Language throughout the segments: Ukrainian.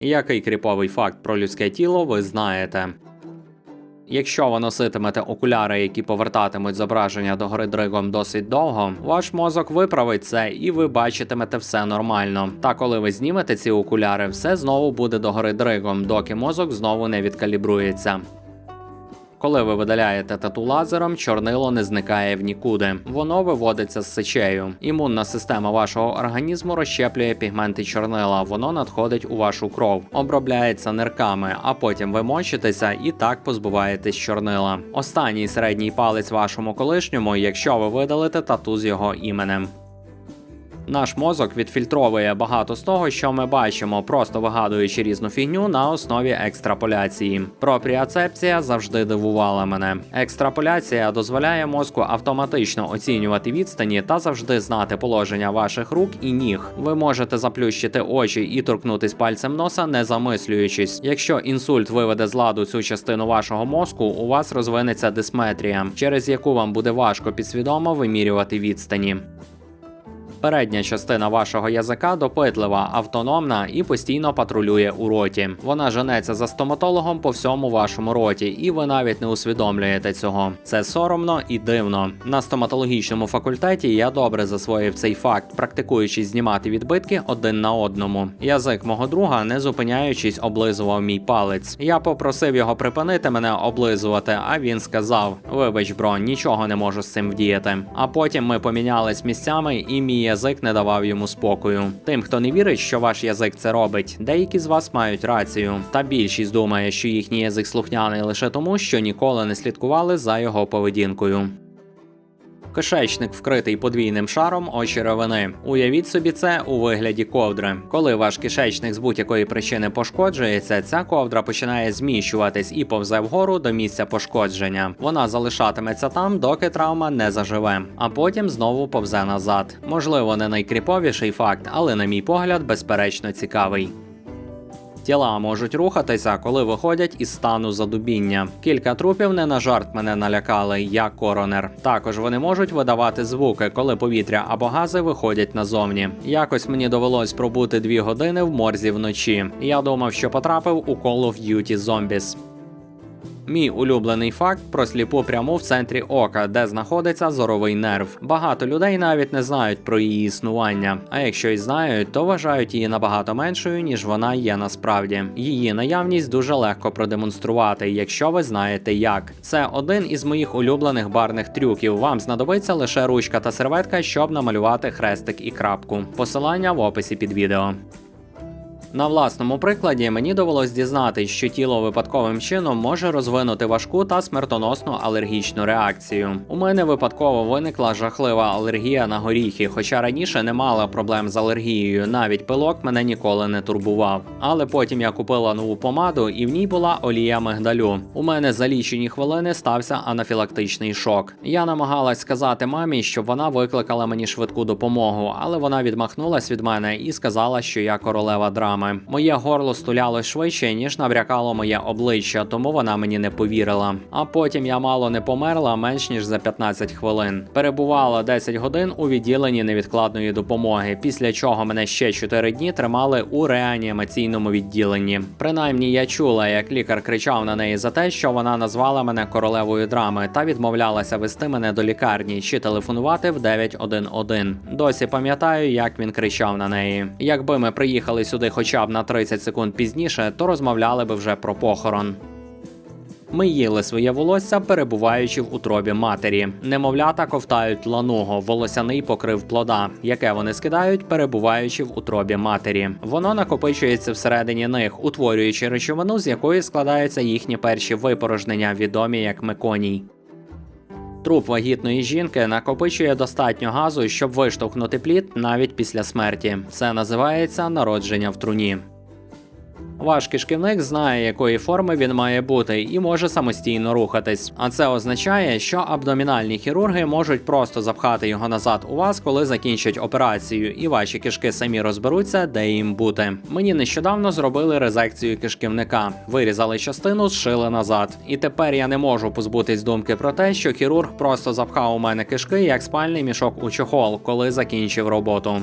Який кріповий факт про людське тіло ви знаєте? Якщо ви носитимете окуляри, які повертатимуть зображення до гори дригом досить довго, ваш мозок виправить це і ви бачитимете все нормально. Та коли ви знімете ці окуляри, все знову буде до гори дригом, доки мозок знову не відкалібрується. Коли ви видаляєте тату лазером, чорнило не зникає в нікуди. Воно виводиться з сечею. Імунна система вашого організму розщеплює пігменти чорнила. Воно надходить у вашу кров, обробляється нирками, а потім ви мочитеся і так позбуваєтесь чорнила. Останній середній палець вашому колишньому, якщо ви видалите тату з його іменем. Наш мозок відфільтровує багато з того, що ми бачимо, просто вигадуючи різну фігню на основі екстраполяції. Пропріоцепція завжди дивувала мене. Екстраполяція дозволяє мозку автоматично оцінювати відстані та завжди знати положення ваших рук і ніг. Ви можете заплющити очі і торкнутись пальцем носа, не замислюючись. Якщо інсульт виведе з ладу цю частину вашого мозку, у вас розвинеться дисметрія, через яку вам буде важко підсвідомо вимірювати відстані. Передня частина вашого язика допитлива, автономна і постійно патрулює у роті. Вона женеться за стоматологом по всьому вашому роті, і ви навіть не усвідомлюєте цього. Це соромно і дивно. На стоматологічному факультеті я добре засвоїв цей факт, практикуючись знімати відбитки один на одному. Язик мого друга, не зупиняючись, облизував мій палець. Я попросив його припинити мене облизувати, а він сказав: Вибач, бро, нічого не можу з цим вдіяти. А потім ми помінялись місцями, і мій язик не давав йому спокою. Тим, хто не вірить, що ваш язик це робить, деякі з вас мають рацію. Та більшість думає, що їхній язик слухняний лише тому, що ніколи не слідкували за його поведінкою. Кишечник вкритий подвійним шаром очеровини. Уявіть собі це у вигляді ковдри. Коли ваш кишечник з будь-якої причини пошкоджується, ця ковдра починає зміщуватись і повзе вгору до місця пошкодження. Вона залишатиметься там, доки травма не заживе, а потім знову повзе назад. Можливо, не найкріповіший факт, але, на мій погляд, безперечно цікавий. Тіла можуть рухатися, коли виходять із стану задубіння. Кілька трупів не на жарт мене налякали, я коронер. Також вони можуть видавати звуки, коли повітря або гази виходять назовні. Якось мені довелось пробути дві години в морзі вночі. Я думав, що потрапив у Call of Duty Zombies. Мій улюблений факт про сліпу пряму в центрі ока, де знаходиться зоровий нерв. Багато людей навіть не знають про її існування. А якщо й знають, то вважають її набагато меншою, ніж вона є насправді. Її наявність дуже легко продемонструвати, якщо ви знаєте як. Це один із моїх улюблених барних трюків. Вам знадобиться лише ручка та серветка, щоб намалювати хрестик і крапку. Посилання в описі під відео. На власному прикладі мені довелось дізнатись, що тіло випадковим чином може розвинути важку та смертоносну алергічну реакцію. У мене випадково виникла жахлива алергія на горіхи, хоча раніше не мала проблем з алергією, навіть пилок мене ніколи не турбував. Але потім я купила нову помаду, і в ній була олія мигдалю. У мене за лічені хвилини стався анафілактичний шок. Я намагалась сказати мамі, щоб вона викликала мені швидку допомогу, але вона відмахнулась від мене і сказала, що я королева драми. Моє горло стуляло швидше, ніж набрякало моє обличчя, тому вона мені не повірила. А потім я мало не померла менш ніж за 15 хвилин. Перебувала 10 годин у відділенні невідкладної допомоги, після чого мене ще 4 дні тримали у реанімаційному відділенні. Принаймні, я чула, як лікар кричав на неї за те, що вона назвала мене королевою драми та відмовлялася вести мене до лікарні чи телефонувати в 911. Досі пам'ятаю, як він кричав на неї. Якби ми приїхали сюди хоча б на 30 секунд пізніше, то розмовляли би вже про похорон. Ми їли своє волосся, перебуваючи в утробі матері. Немовлята ковтають лануго, волосяний покрив плода, яке вони скидають, перебуваючи в утробі матері. Воно накопичується всередині них, утворюючи речовину, з якої складаються їхні перші випорожнення, відомі як меконій. Труп вагітної жінки накопичує достатньо газу, щоб виштовхнути плід навіть після смерті. Це називається народження в труні. Ваш кишківник знає, якої форми він має бути, і може самостійно рухатись. А це означає, що абдомінальні хірурги можуть просто запхати його назад у вас, коли закінчать операцію, і ваші кишки самі розберуться, де їм бути. Мені нещодавно зробили резекцію кишківника, вирізали частину, зшили назад. І тепер я не можу позбутись думки про те, що хірург просто запхав у мене кишки як спальний мішок у чохол, коли закінчив роботу.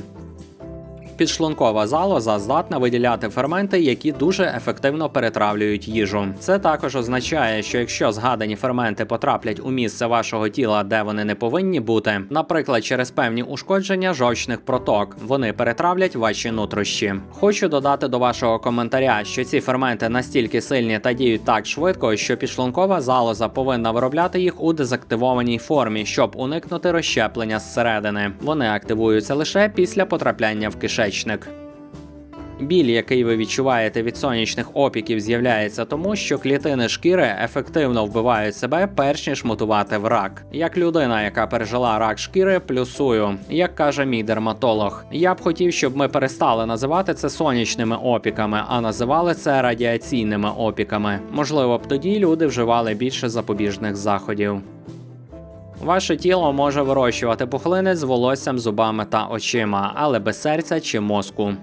Підшлункова залоза здатна виділяти ферменти, які дуже ефективно перетравлюють їжу. Це також означає, що якщо згадані ферменти потраплять у місце вашого тіла, де вони не повинні бути, наприклад, через певні ушкодження жовчних проток, вони перетравлять ваші нутрощі. Хочу додати до вашого коментаря, що ці ферменти настільки сильні та діють так швидко, що підшлункова залоза повинна виробляти їх у дезактивованій формі, щоб уникнути розщеплення зсередини. Вони активуються лише після потрапляння в кишечник. Біль, який ви відчуваєте від сонячних опіків, з'являється тому, що клітини шкіри ефективно вбивають себе, перш ніж мутувати в рак. Як людина, яка пережила рак шкіри, плюсую, як каже мій дерматолог. Я б хотів, щоб ми перестали називати це сонячними опіками, а називали це радіаційними опіками. Можливо б тоді люди вживали більше запобіжних заходів. Ваше тіло може вирощувати пухлини з волоссям, зубами та очима, але без серця чи мозку.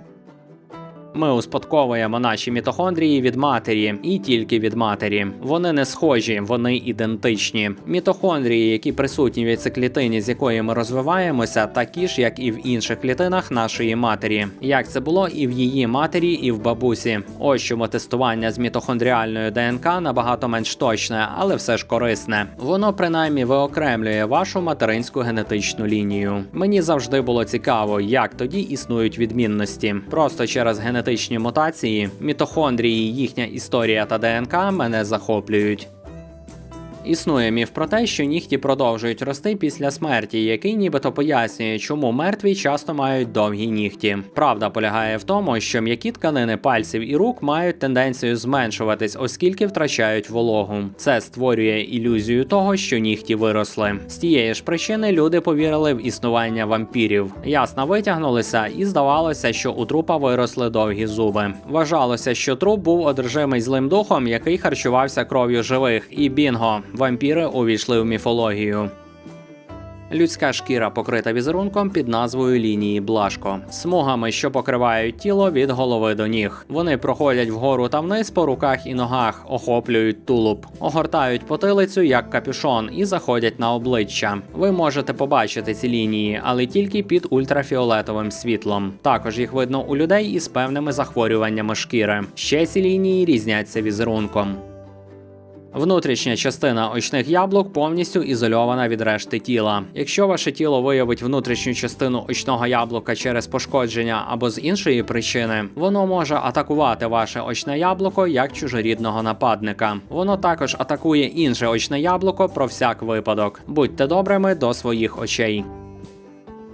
Ми успадковуємо наші мітохондрії від матері і тільки від матері. Вони не схожі, вони ідентичні. Мітохондрії, які присутні в яйцеклітині, з якої ми розвиваємося, такі ж, як і в інших клітинах нашої матері. Як це було і в її матері, і в бабусі. Ось чому тестування з мітохондріальною ДНК набагато менш точне, але все ж корисне. Воно принаймні виокремлює вашу материнську генетичну лінію. Мені завжди було цікаво, як тоді існують відмінності. Просто через генетичні мутації, мітохондрії, їхня історія та ДНК мене захоплюють. Існує міф про те, що нігті продовжують рости після смерті, який нібито пояснює, чому мертві часто мають довгі нігті. Правда полягає в тому, що м'які тканини пальців і рук мають тенденцію зменшуватись, оскільки втрачають вологу. Це створює ілюзію того, що нігті виросли. З тієї ж причини люди повірили в існування вампірів. Ясна витягнулися, і здавалося, що у трупа виросли довгі зуби. Вважалося, що труп був одержимий злим духом, який харчувався кров'ю живих, і бінго. Вампіри увійшли в міфологію. Людська шкіра покрита візерунком під назвою лінії Блашко, смугами, що покривають тіло від голови до ніг. Вони проходять вгору та вниз по руках і ногах, охоплюють тулуб, огортають потилицю як капюшон і заходять на обличчя. Ви можете побачити ці лінії, але тільки під ультрафіолетовим світлом. Також їх видно у людей із певними захворюваннями шкіри. Ще ці лінії різняться візерунком. Внутрішня частина очних яблук повністю ізольована від решти тіла. Якщо ваше тіло виявить внутрішню частину очного яблука через пошкодження або з іншої причини, воно може атакувати ваше очне яблуко як чужорідного нападника. Воно також атакує інше очне яблуко про всяк випадок. Будьте добрими до своїх очей.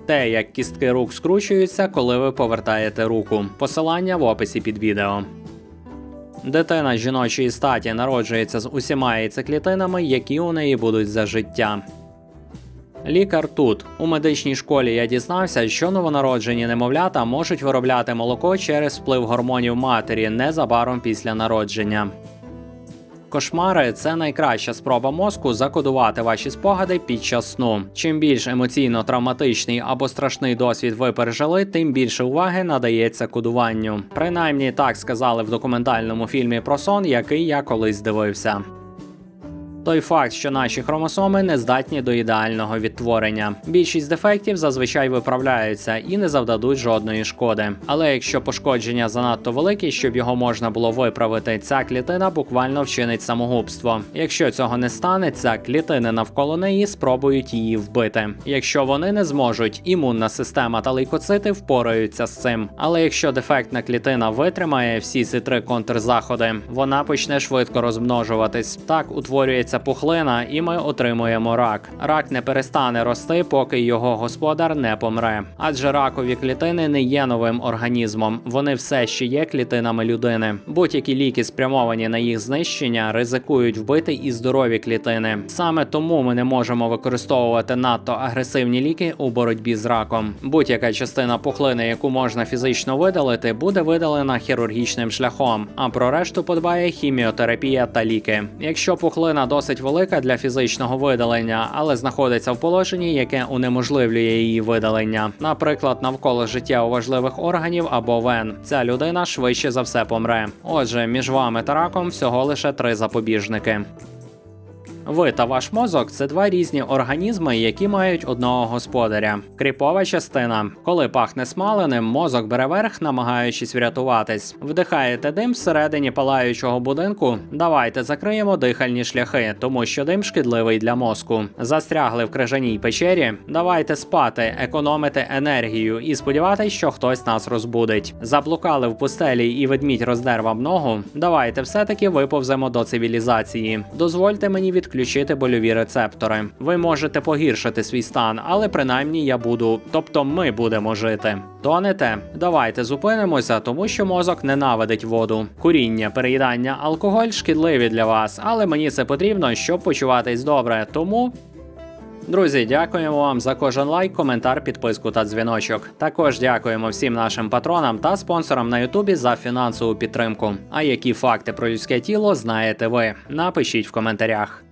Те, як кістки рук скручуються, коли ви повертаєте руку. Посилання в описі під відео. Дитина жіночої статі народжується з усіма яйцеклітинами, які у неї будуть за життя. Лікар тут у медичній школі я дізнався, що новонароджені немовлята можуть виробляти молоко через вплив гормонів матері незабаром після народження. Кошмари це найкраща спроба мозку закодувати ваші спогади під час сну. Чим більш емоційно травматичний або страшний досвід ви пережили, тим більше уваги надається кодуванню. Принаймні так сказали в документальному фільмі про сон, який я колись дивився. Той факт, що наші хромосоми не здатні до ідеального відтворення. Більшість дефектів зазвичай виправляються і не завдадуть жодної шкоди. Але якщо пошкодження занадто великі, щоб його можна було виправити, ця клітина буквально вчинить самогубство. Якщо цього не станеться, клітини навколо неї спробують її вбити. Якщо вони не зможуть, імунна система та лейкоцити впораються з цим. Але якщо дефектна клітина витримає всі ці три контрзаходи, вона почне швидко розмножуватись. Так утворюється пухлина, і ми отримуємо рак. Рак не перестане рости, поки його господар не помре. Адже ракові клітини не є новим організмом, вони все ще є клітинами людини. Будь-які ліки, спрямовані на їх знищення, ризикують вбити і здорові клітини. Саме тому ми не можемо використовувати надто агресивні ліки у боротьбі з раком. Будь-яка частина пухлини, яку можна фізично видалити, буде видалена хірургічним шляхом. А про решту подбає хіміотерапія та ліки. Якщо пухлина досить велика для фізичного видалення, але знаходиться в положенні, яке унеможливлює її видалення, наприклад, навколо життєво важливих органів або вен. Ця людина швидше за все помре. Отже, між вами та раком всього лише три запобіжники. Ви та ваш мозок це два різні організми, які мають одного господаря. Кріпова частина. Коли пахне смаленим, мозок бере верх, намагаючись врятуватись. Вдихаєте дим всередині палаючого будинку. Давайте закриємо дихальні шляхи, тому що дим шкідливий для мозку. Застрягли в крижаній печері. Давайте спати, економити енергію і сподіватись, що хтось нас розбудить. Заблукали в пустелі і ведмідь роздер вам ногу. Давайте все-таки виповземо до цивілізації. Дозвольте мені відключити больові рецептори. Ви можете погіршити свій стан, але принаймні я буду, тобто ми будемо жити. Тонете? Давайте зупинимося, тому що мозок ненавидить воду. Куріння, переїдання, алкоголь шкідливі для вас, але мені це потрібно, щоб почуватись добре. Тому Друзі, дякуємо вам за кожен лайк, коментар, підписку та дзвіночок. Також дякуємо всім нашим патронам та спонсорам на Ютубі за фінансову підтримку. А які факти про людське тіло знаєте ви? Напишіть в коментарях.